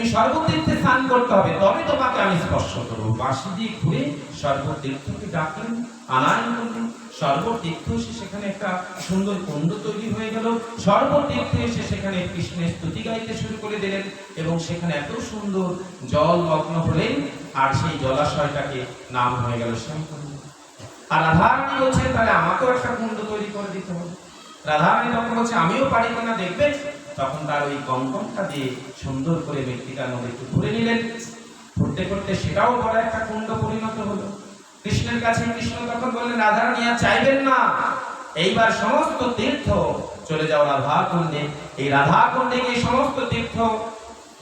তুমি সর্বতীর্থে স্নান করতে হবে, তবে তোমাকে আমি স্পর্শ করব। বাঁশি দিয়ে ঘুরে সর্বতীর্থকে ডাকলেন আনায়ন করলেন। সর্বতীর্থ এসে সেখানে একটা সুন্দর কুণ্ড তৈরি হয়ে গেল। সর্বতীর্থ এসে সেখানে কৃষ্ণের স্তুতি গাইতে শুরু করে দিলেন এবং সেখানে এত সুন্দর জল মগ্ন হলেন, আর সেই জলাশয়টাকে নাম হয়ে গেল আর রাধারানী বলছেন, তাহলে আমাকেও একটা কুণ্ড তৈরি করে দিতে হবে। রাধারানী তখন বলছে, আমিও পারি দেখবে? তখন তার ওই কঙ্কনটা দিয়ে সুন্দর করে একটু ঘুরে নিলেন। ঘুরতে সেটাও বড় একটা কুণ্ড পরিণত হলো। কৃষ্ণের কাছে কৃষ্ণ তখন বললেন, রাধারানী, আর চাইবেন না। এইবার সমস্ত তীর্থ চলে যাও রাধা কুণ্ডে এই রাধা কুণ্ডে গিয়ে সমস্ত তীর্থ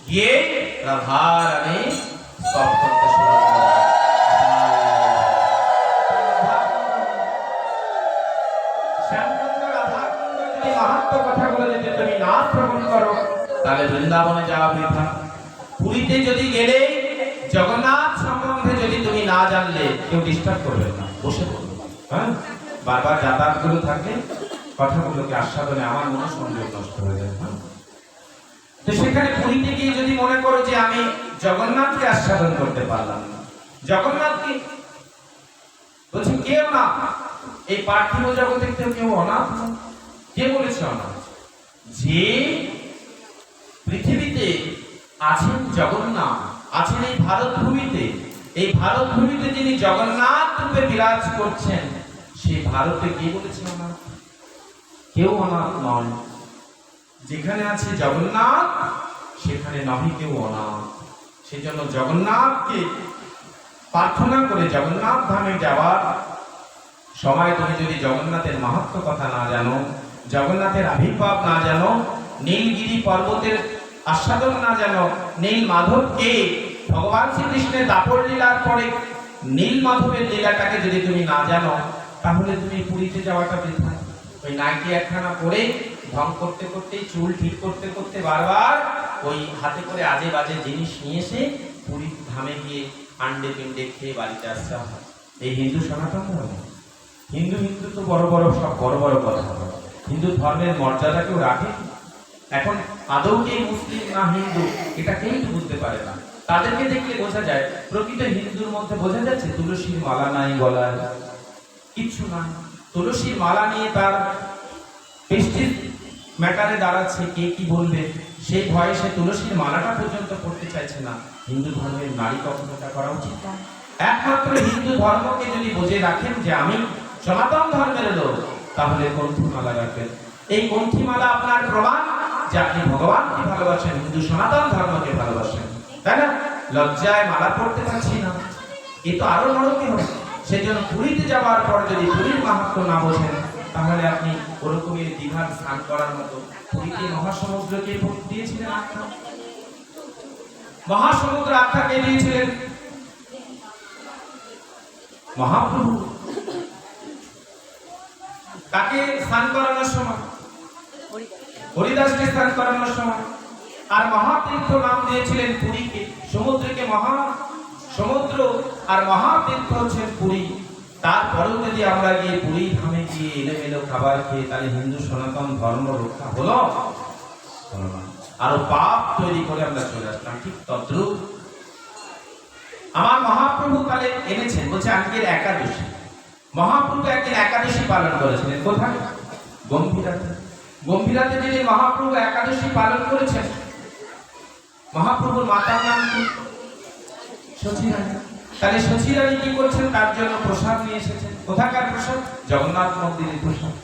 গিয়ে রাধারানী তাহলে বৃন্দাবনে যাওয়া বৃথা। পুরীতে যদি গেলে, জগন্নাথ সম্বন্ধে যদি তুমি না জানলে, কেউ ডিস্টার্ব করবে না, বসে পড়বে। হ্যাঁ? বারবার যাতায়াতগুলো থাকে, কথাগুলোকে আস্বাদনে আমার মনে সংযোগ নষ্ট হয়ে যায় হ্যাঁ? তো সেখানে পুরীতে গিয়ে যদি মনে করো যে আমি জগন্নাথকে আস্বাদন করতে পারলাম জগন্নাথকে বলছি, কেউ না। এই পার্থিব জগতে কেউ অনাথ কে বলেছে অনাথ? যে পৃথিবীতে আছেন জগন্নাথ, আছেন এই ভারত ভূমিতে এই ভারত ভূমিতে যিনি জগন্নাথ রূপে বিরাজ করছেন সেই ভারতে কে বলেছে অনাথ কেউ অনাথ নয়। যেখানে আছে জগন্নাথ, সেখানে নহে কেউ অনাথ। সেজন্য জগন্নাথকে প্রার্থনা করে জগন্নাথ ধামে যাওয়ার সময় তুমি যদি জগন্নাথের মাহাত্ম কথা না জানো, জগন্নাথের আবির্ভাব না জানো, নীলগিরি পর্বতের আস্বাদন না জানো নীল মাধবকে ভগবান শ্রীকৃষ্ণের দাপর লীলার পরে নীল মাধবের লীলাটাকে যদি তুমি না জানো, তাহলে তুমি পুরীতে যাওয়াটা বৃথা। ওই নাইটি একখানা পরে ঢং করতে করতে চুল ঠিক করতে করতে বারবার ওই হাতে করে আজে বাজে জিনিস নিয়ে এসে পুরীর ধামে গিয়ে আন্ডে পিন্ডে খেয়ে বাড়িতে আসতে হয়। এই হিন্দু সনাতন ধর্ম। হিন্দু হিন্দু তো বড় বড় সব বড় বড় কথা। হিন্দু ধর্মের মর্যাদা কেউ রাখে। এখন আদৌ কে মুসলিম না হিন্দু, এটা কেউ তো বুঝতে পারে না। তাদেরকে দেখলে বোঝা যায়, প্রকৃত হিন্দুর মধ্যে বোঝা যাচ্ছে তুলসীর মালা নাই গলায়। কিচ্ছু নাই তুলসীর মালা নিয়ে তার পেস্টিস ম্যাটারে দাঁড়াচ্ছে, কে কি বলবে? সেই ভয়ে সে তুলসীর মালাটা পর্যন্ত পড়তে চাইছে না। হিন্দু ধর্মের নারী কখনো করা উচিত না। একমাত্র হিন্দু ধর্মকে যদি বুঝে রাখেন যে আমি সনাতন ধর্মের লোক, তাহলে কণ্ঠী মালা রাখবেন। এই কণ্ঠী আপনার প্রমাণ যে আপনি ভগবানকে ভালোবাসেন, হিন্দু সনাতন ধর্মকে ভালোবাসেন, তাই না? লজ্জায় মালা পড়তে পারছি না। এ তো আরও নরকে হবে। সেজন্য পুরীতে যাওয়ার পর যদি পুরীর মাহাত্ম না বোঝেন, তাহলে আপনি ওরকমের দীঘার স্নান করার মতো পুরীতে মহাসমুদ্রকে দিয়েছিলেন আখ্যা? মহাসমুদ্র আখ্যা কে দিয়েছিলেন? মহাপ্রভু। তাকে স্নান করানোর সময়? হরিদাসকে স্নান করানোর সময়। আর মহাতীর্থ নাম দিয়েছিলেন পুরীকে। সমুদ্রকে মহা, সমুদ্র আর মহাতীর্থ হচ্ছেন পুরী। তারপরেও যদি আমরা গিয়ে পুরী ধামে গিয়ে এলোমেলো খাবার খেয়ে তাহলে হিন্দু সনাতন ধর্ম রক্ষা হলো। আরও পাপ তৈরি করে আমরা চলে আসলাম, ঠিক তদ্রুপ। আমার মহাপ্রভু কালে এনেছেন, বলছে আজকের একাদশী। মহাপ্রভু একদিন একাদশী পালন করেছিলেন, কোথায়? গম্ভীরাতে। গম্ভীরাতে যিনি মহাপ্রভু একাদশী পালন করেছেন, মহাপ্রভুর মাতার নাম কি? সচিরানী। তাহলে সচিরানী কি করছেন? তার জন্য প্রসাদ নিয়ে এসেছেন। কোথাকার প্রসাদ? জগন্নাথ মন্দিরের প্রসাদ।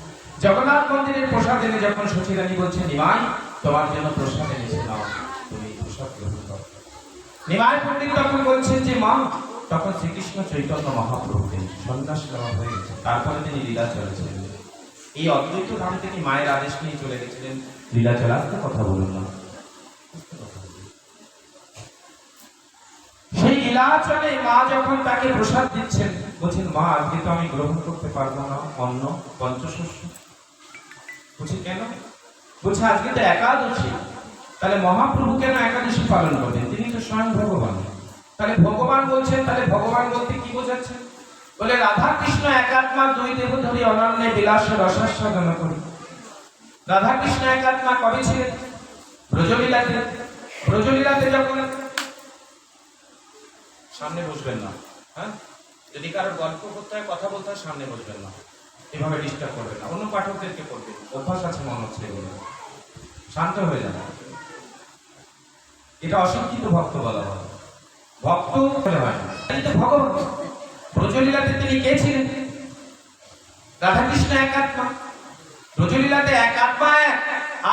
জগন্নাথ মন্দিরের প্রসাদ এনে যখন সচিরানী বলছেন, নিমাই, তোমার জন্য প্রসাদ এনেছে তুমি প্রসাদ গ্রহণ করো। নিমাই পণ্ডিত তখন বলছেন যে, মা, তখন শ্রীকৃষ্ণ চৈতন্য মহাপ্রভুকে সন্ন্যাস নেওয়া হয়ে গেছে। তারপরে তিনি লীলা চলেছিলেন। এই অদ্বৈত ধাম থেকে মায়ের আদেশ নিয়ে চলে গেছিলেন লীলা চলাতে কথা বলুন না। সেই লীলাচলে মা যখন তাকে প্রসাদ দিচ্ছেন, বলছেন, মা, আজকে তো আমি গ্রহণ করতে পারব না, অন্ন, পঞ্চশস্য। বলছি, কেন? বলছে, আজকে তো একাদশী। তাহলে মহাপ্রভু কেন একাদশী পালন করবেন? তিনি তো স্বয়ং ভগবান। তাহলে ভগবান বলছেন, তাহলে ভগবান বলতে কি বোঝাচ্ছেন? বলে রাধা কৃষ্ণ একাত্মা দুই দেহ ধরি অনন্যে বিলাস রসাস্বাদন করি। রাধা কৃষ্ণ একাত্মা কবে ছিলেন? ব্রজবিলাতে প্রজলীলাতে যখন সামনে বসবেন না হ্যাঁ? যদি কারোর গল্প করতে হয়, কথা বলতে হয়, সামনে বসবেন না। এভাবে ডিস্টার্ব করবেন না। অন্য পাঠকদেরকে করবেন। অভ্যাস আছে মনে হচ্ছে এগুলো। শান্ত হয়ে যাবে এটা অশিক্ষিত ভক্ত বলা হয়। ভক্ত হয় না। ভগবান। প্রজলীলাতে তিনি কে ছিলেন? রাধাকৃষ্ণ এক আত্মা। ব্রজলীলাতে এক আত্মা এক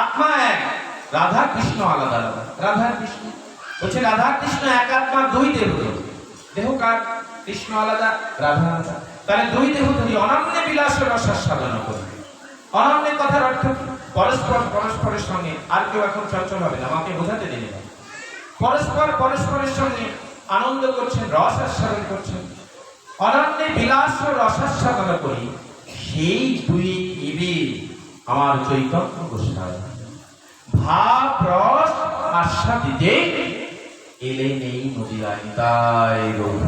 আত্মা এক। রাধা কৃষ্ণ আলাদা আলাদা। রাধা কৃষ্ণ বলছে রাধা কৃষ্ণ এক আত্মা, দুই দেহ দেহ কার? কৃষ্ণ আলাদা, রাধা আলাদা। তাহলে দুই দেহ ধরি অনন্য বিলাস রসার সাধনা করবে অনন্য কথার অর্থ? পরস্পর পরস্পরের সঙ্গে আর কেউ এখন চঞ্চল হবে না, আমাকে বোঝাতে দিন পরস্পর পরস্পরের সঙ্গে আনন্দ করছেন, রস আস্বাদন করছেন। অনন্যে বিলাস ও রসাস্বাদন করি, সেই দুই ইবি আমার চৈতন্য গোস্বামী। ভাব রস আস্বাদিতে এলেন এই নদীরায়, তাই গৌর